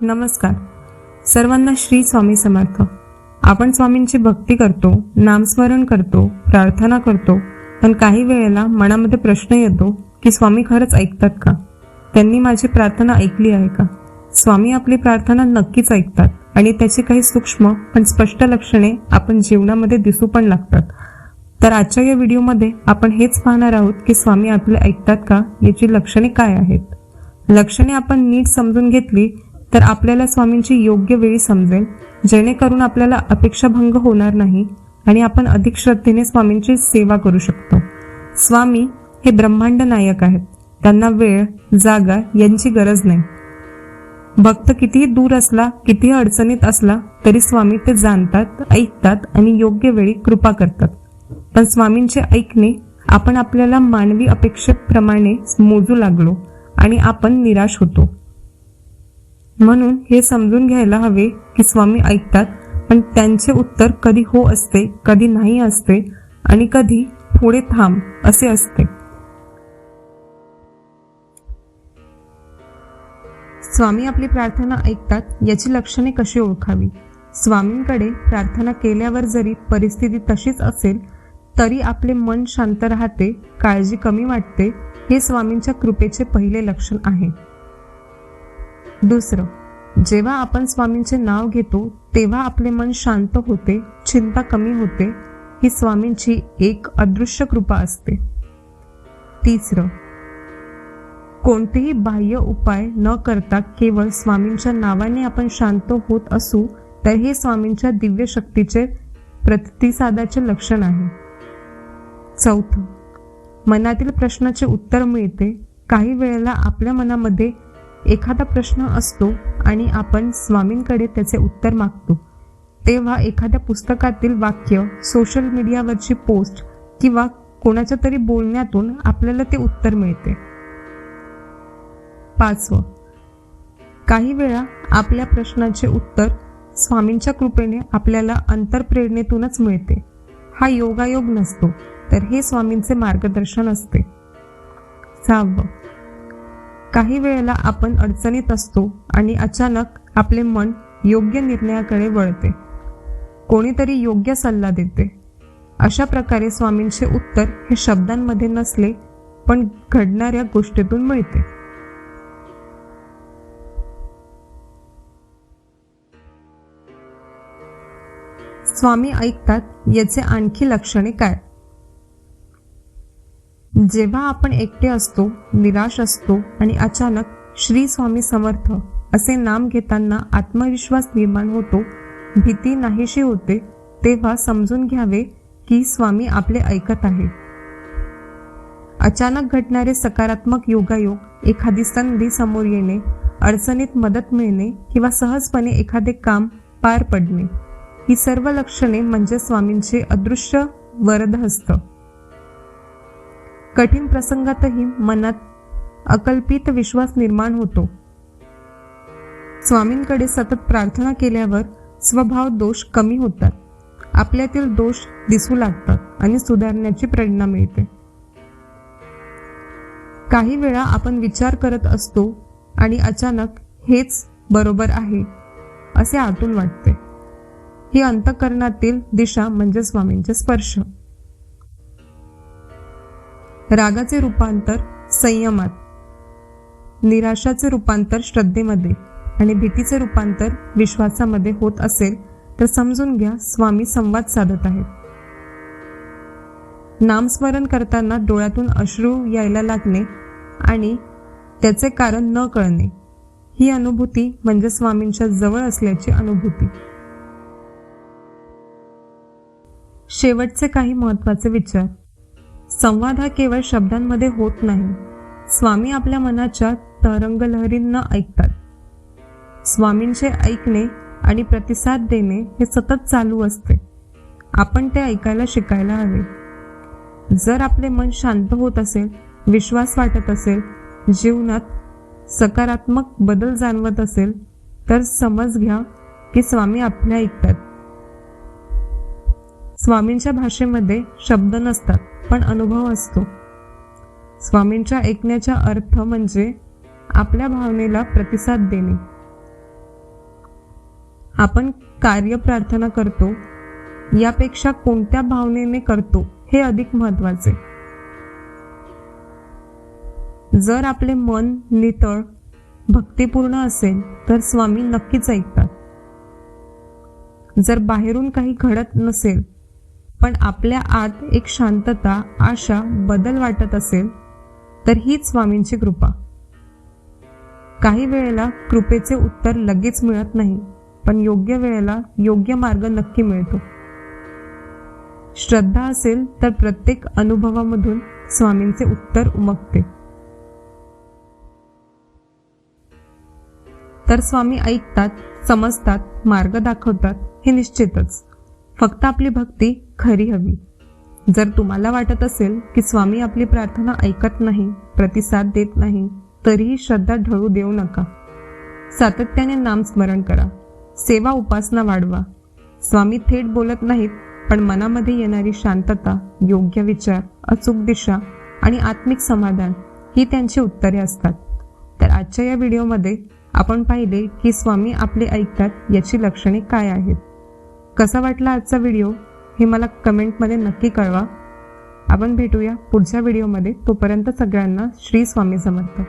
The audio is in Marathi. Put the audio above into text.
नमस्कार. सर्वांना श्री स्वामी समर्थ. आपण स्वामींची भक्ती करतो नामस्मरण करतो प्रार्थना करतो पण काही वेळेला मनामध्ये प्रश्न येतो की स्वामी खरंच ऐकतात का? त्यांनी माझी प्रार्थना ऐकली आहे का? स्वामी आपली प्रार्थना नक्कीच ऐकतात आणि त्याची काही सूक्ष्म पण स्पष्ट लक्षणे आपण जीवनामध्ये दिसू पण लागतात. तर आजच्या या व्हिडिओमध्ये आपण हेच पाहणार आहोत की स्वामी आपले ऐकतात का याची लक्षणे काय आहेत? लक्षणे आपण नीट समजून घेतली तर आपल्याला स्वामींची योग्य वेळी समजेल. जेणेकरून आपल्याला अपेक्षाभंग होणार नाही आणि आपण अधिक श्रद्धेने स्वामींची सेवा करू शकतो. स्वामी हे ब्रह्मांड नायक आहेत. त्यांना वेळ जागा यांची गरज नाही. भक्त कितीही दूर असला कितीही अडचणीत असला तरी स्वामी ते जाणतात ऐकतात आणि योग्य वेळी कृपा करतात. पण स्वामींचे ऐकणे आपण आपल्याला मानवी अपेक्षेप्रमाणे मोजू लागलो आणि आपण निराश होतो. म्हणून हे समजून घ्यायला हवे की स्वामी ऐकतात पण त्यांचे उत्तर कधी हो असते कधी नाही असते आणि कधी पुढे थांब असे असते. स्वामी आपली प्रार्थना ऐकतात याची लक्षणे कशी ओळखावी? स्वामींकडे प्रार्थना केल्यावर जरी परिस्थिती तशीच असेल तरी आपले मन शांत राहते काळजी कमी वाटते हे स्वामींच्या कृपेचे पहिले लक्षण आहे. दुसरं जेव्हा आपण स्वामींचे नाव घेतो तेव्हा आपले मन शांत होते चिंता कमी होते ही स्वामींची एक अदृश्य कृपा असते. तिसरं कोणतेही बाह्य उपाय न करता केवळ स्वामींच्या नावाने आपण शांत होत असू तर हे स्वामींच्या दिव्य शक्तीचे प्रतिसादाचे लक्षण आहे. चौथं मनातील प्रश्नाचे उत्तर मिळते. काही वेळेला आपल्या मनामध्ये एखादा प्रश्न असतो आणि आपण स्वामींकडे त्याचे उत्तर मागतो. तेव्हा एखाद्या पुस्तकातील वाक्य सोशल मीडियावरची पोस्ट किंवा कोणाच्या तरी बोलण्यातून आपल्याला ते उत्तर मिळते. पाचवं. काही वेळा आपल्या प्रश्नाचे उत्तर स्वामींच्या कृपेने आपल्याला अंतरप्रेरणेतूनच मिळते. हा योगायोग नसतो तर हे स्वामींचे मार्गदर्शन असते. सहावं. काही वेळेला आपण अडचणीत असतो आणि अचानक आपले मन योग्य निर्णयाकडे वळते. कोणीतरी योग्य सल्ला देते. अशा प्रकारे स्वामींचे उत्तर हे शब्दांमध्ये नसले पण घडणाऱ्या गोष्टीतून मिळते. स्वामी ऐकतात याचे आणखी लक्षणे काय? जेव्हा आपण एकटे असतो निराश असतो आणि अचानक श्री स्वामी समर्थ असे नाम घेताना आत्मविश्वास निर्माण होतो भीती नाहीशी होते तेव्हा समजून घ्यावे की स्वामी आपले ऐकत आहे अचानक घडणारे सकारात्मक योगायोग एखादी संधी समोर येणे अडचणीत मदत मिळणे किंवा सहजपणे एखादे काम पार पडणे ही सर्व लक्षणे म्हणजे स्वामींचे अदृश्य वरदहस्त. कठीण प्रसंगातही मनात अकल्पित विश्वास निर्माण होतो. स्वामींकडे सतत प्रार्थना केल्यावर स्वभाव दोष कमी होतात. आपल्यातील दोष दिसू लागतात आणि सुधारण्याची प्रेरणा मिळते. काही वेळा आपण विचार करत असतो आणि अचानक हेच बरोबर आहे असे आतून वाटते. ही अंतकरणातील दिशा म्हणजे स्वामींचे स्पर्श. रागाचे रूपांतर संयमात निराशाचे रूपांतर श्रद्धेमध्ये आणि भीतीचे रूपांतर विश्वासामध्ये होत असेल तर समजून घ्या स्वामी संवाद साधत आहेत. नामस्मरण करताना डोळ्यातून अश्रू यायला लागणे आणि त्याचे कारण न कळणे ही अनुभूती म्हणजे स्वामींच्या जवळ असल्याची अनुभूती. शेवटचे काही महत्त्वाचे विचार. संवाद हा केवळ शब्दांमध्ये होत नाही. स्वामी आपल्या मनाच्या तरंगलहरींना ऐकतात. स्वामींचे ऐकणे आणि प्रतिसाद देणे हे सतत चालू असते. आपण ते ऐकायला शिकायला हवे. जर आपले मन शांत होत असेल विश्वास वाटत असेल जीवनात सकारात्मक बदल जाणवत असेल तर समज घ्या की स्वामी आपल्या ऐकतात. स्वामींच्या भाषेमध्ये शब्द नसतात. पण अनुभव असतो. स्वामींच्या ऐकण्याचा अर्थ म्हणजे आपल्या भावनेला प्रतिसाद देणे. आपण कार्य प्रार्थना करतो यापेक्षा कोणत्या भावनेने करतो हे अधिक महत्त्वाचे जर आपले मन नितळ भक्तिपूर्ण असेल तर स्वामी नक्कीच ऐकतात. जर बाहेरून काही घडत नसेल पण आपल्या आत एक शांतता आशा बदल वाटत असेल तर हीच स्वामींची कृपा. काही वेळेला कृपेचे उत्तर लगेच मिळत नाही पण योग्य वेळेला योग्य मार्ग नक्की मिळतो. श्रद्धा असेल तर प्रत्येक अनुभवामधून स्वामींचे उत्तर उमगते. तर स्वामी ऐकतात समजतात मार्ग दाखवतात हे निश्चितच. फक्त आपली भक्ती खरी हवी. जर तुम्हाला वाटत असेल की स्वामी आपली प्रार्थना ऐकत नाही प्रतिसाद देत नाही तरीही श्रद्धा ढळू देऊ नका. सातत्याने नामस्मरण करा. सेवा उपासना वाढवा. स्वामी थेट बोलत नाहीत पण मनामध्ये येणारी शांतता योग्य विचार अचूक दिशा आणि आत्मिक समाधान ही त्यांची उत्तरे असतात. तर आजच्या या व्हिडिओमध्ये आपण पाहिले की स्वामी आपले ऐकतात याची लक्षणे काय आहेत. कसा वाटला आजचा व्हिडिओ? हे मला कमेंटमध्ये नक्की कळवा. आपण भेटूया पुढच्या व्हिडिओमध्ये. तोपर्यंत सगळ्यांना श्री स्वामी समर्थ.